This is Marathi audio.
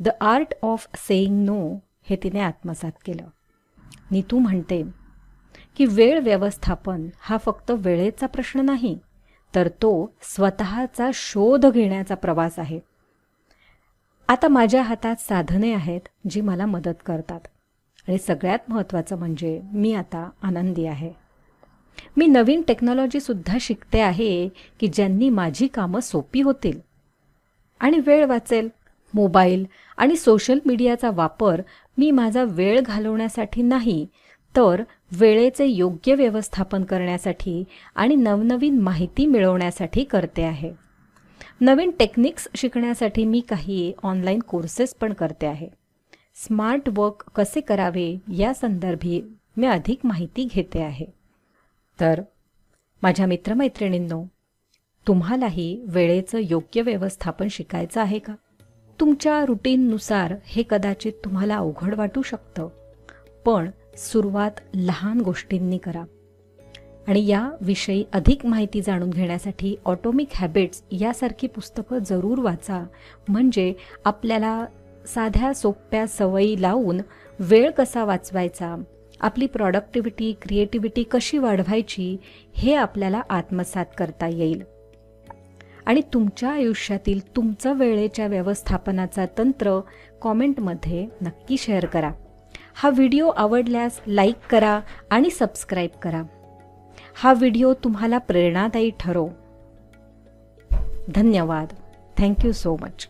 The art of saying no हे तिने आत्मसात केलं. नीतू म्हणते की वेळ व्यवस्थापन हा फक्त वेळेचा प्रश्न नाही तर तो स्वतःचा शोध घेण्याचा प्रवास आहे. आता माझ्या हातात साधने आहेत जी मला मदत करतात. आणि सगळ्यात महत्त्वाचं म्हणजे मी आता आनंदी आहे. मी नवीन टेक्नॉलॉजीसुद्धा शिकते आहे की ज्यांनी माझी कामं सोपी होतील आणि वेळ वाचेल. मोबाईल आणि सोशल मीडियाचा वापर मी माझा वेळ घालवण्यासाठी नाही तर वेळेचे योग्य व्यवस्थापन करण्यासाठी आणि नवनवीन माहिती मिळवण्यासाठी करते आहे. नवीन टेक्निक्स शिकण्यासाठी मी काही ऑनलाईन कोर्सेस पण करते आहे. स्मार्ट वर्क कसे करावे या संदर्भी मी अधिक माहिती घेते आहे. तर माझ्या मित्रमैत्रिणींनो तुम्हालाही वेळेचं योग्य व्यवस्थापन शिकायचं आहे का? तुमच्या रुटीननुसार हे कदाचित तुम्हाला अवघड वाटू शकतं. पण सुरुवात लहान गोष्टींनी करा. आणि याविषयी अधिक माहिती जाणून घेण्यासाठी ऑटोमिक हॅबिट्स यासारखी पुस्तकं जरूर वाचा. म्हणजे आपल्याला साध्या सोप्या सवयी लावून वेळ कसा वाचवायचा आपली प्रॉडक्टिव्हिटी क्रिएटिव्हिटी कशी वाढवायची हे आपल्याला आत्मसात करता येईल. आणि तुमच्या आयुष्यातील तुमचं वेळेच्या व्यवस्थापनाचा तंत्र कॉमेंटमध्ये नक्की शेअर करा. हा व्हिडिओ आवडल्यास लाईक करा आणि सबस्क्राईब करा. हा व्हिडिओ तुम्हाला प्रेरणादायी ठरो. धन्यवाद. Thank you so much.